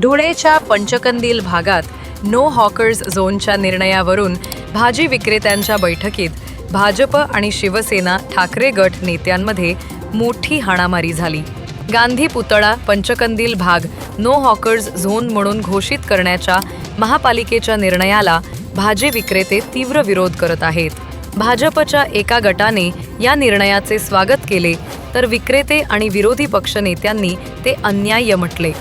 धुळेच्या पंचकंदील भागात no hawkers झोनच्या निर्णयावरून भाजी विक्रेत्यांच्या बैठकीत भाजप आणि शिवसेना ठाकरे गट नेत्यांमध्ये मोठी हाणामारी झाली. गांधी पुतळा पंचकंदील भाग नो हॉकर्स झोन म्हणून घोषित करण्याच्या महापालिकेच्या निर्णयाला भाजी विक्रेते तीव्र विरोध करत आहेत. भाजपच्या एका गटाने या निर्णयाचे स्वागत केले तर विक्रेते आणि विरोधी पक्षनेत्यांनी ते अन्याय्य म्हटले.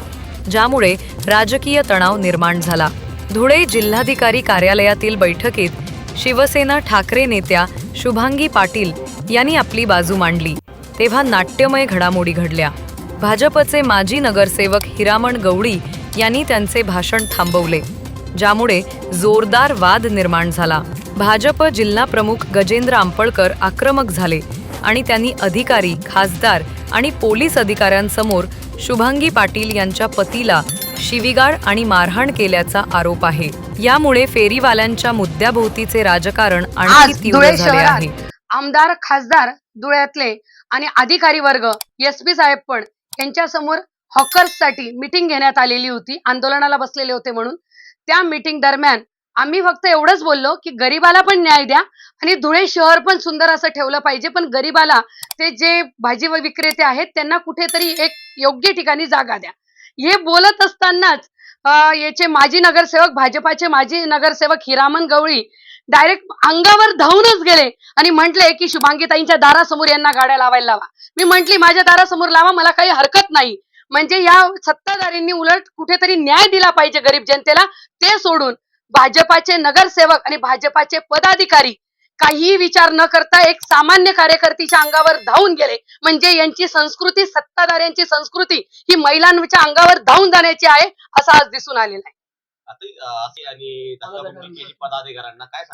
ज्यामुळे राजकीय तणाव निर्माण झाला. धुळे जिल्हाधिकारी कार्यालयातील बैठकीत शिवसेना ठाकरे नेत्या शुभांगी पाटील यांनी आपली बाजू मांडली. तेव्हा नाट्यमय घडामोडी घडल्या. भाजपचे माजी नगरसेवक हिरामण गवळी यांनी त्यांचे भाषण थांबवले ज्यामुळे जोरदार वाद निर्माण झाला. भाजप जिल्हा प्रमुख गजेंद्र आंपळकर आक्रमक झाले आणि त्यांनी अधिकारी खासदार आणि पोलीस अधिकाऱ्यांसमोर शुभांगी पाटील यांच्या पतीला शिवीगाळ आणि मारहाण केल्याचा आरोप आहे. यामुळे फेरीवाल्यांच्या मुद्द्याभोवतीचे राजकारण आणखी तीव्र झाले आहे. आमदार खासदार धुळ्यातले आणि अधिकारी वर्ग एस पी साहेब पण यांच्या समोर हॉकर्ससाठी मिटिंग घेण्यात आलेली होती. आंदोलनाला बसलेले होते म्हणून. त्या मिटिंग दरम्यान आम्ही फक्त एवढंच बोललो की गरीबाला पण न्याय द्या आणि धुळे शहर पण सुंदर असं ठेवलं पाहिजे. पण गरीबाला ते जे भाजी विक्रेते आहेत त्यांना कुठेतरी एक योग्य ठिकाणी जागा द्या. हे बोलत असतानाच अं, याचे माजी नगरसेवक भाजपाचे माजी नगरसेवक हिरामन गवळी डायरेक्ट अंगावर धावूनच गेले आणि म्हटले की शुभांगीताईंच्या दारासमोर यांना गाड्या लावायला लावा. मी म्हंटली माझ्या दारासमोर लावा मला काही हरकत नाही. म्हणजे या सत्ताधारींनी उलट कुठेतरी न्याय दिला पाहिजे गरीब जनतेला ते सोडून. भाजपाचे नगरसेवक आणि भाजपाचे पदाधिकारी काहीही विचार न करता एक सामान्य कार्यकर्तीच्या अंगावर धावून गेले. म्हणजे यांची संस्कृती सत्ताधाऱ्यांची संस्कृती ही महिलांच्या अंगावर धावून जाण्याची आहे असं आज दिसून आलेलं आहे.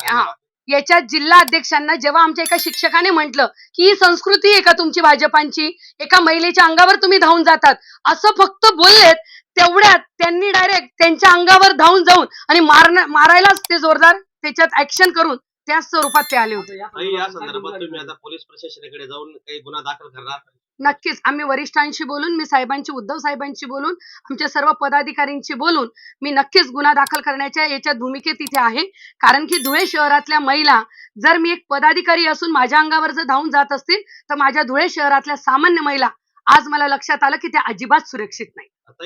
हा. याच्या जिल्हा अध्यक्षांना जेव्हा आमच्या एका शिक्षकाने म्हटलं की ही संस्कृती आहे का तुमची भाजपांची? एका महिलेच्या अंगावर तुम्ही धावून जातात. असं फक्त बोललेत तेवढ्यात त्यांनी डायरेक्ट त्यांच्या अंगावर धावून जाऊन आणि मारण मारायलाच ते जोरदार त्याच्यात ऍक्शन करून त्या स्वरूपात ते आले होते. नाही या संदर्भात तुम्ही आता पोलीस प्रशासनाकडे जाऊन काही गुन्हा दाखल करणार? नक्कीच. आम्ही वरिष्ठांशी बोलून मी साहेबांशी उद्धव साहेबांशी बोलून आमच्या सर्व पदाधिकाऱ्यांशी बोलून मी नक्कीच गुन्हा दाखल करण्याच्या याच्या भूमिकेत इथे आहे. कारण की धुळे शहरातल्या महिला जर मी एक पदाधिकारी असून माझ्या अंगावर जर धावून जात असतील तर माझ्या धुळे शहरातल्या सामान्य महिला आज मला लक्षात आलं की त्या अजिबात सुरक्षित नाही आता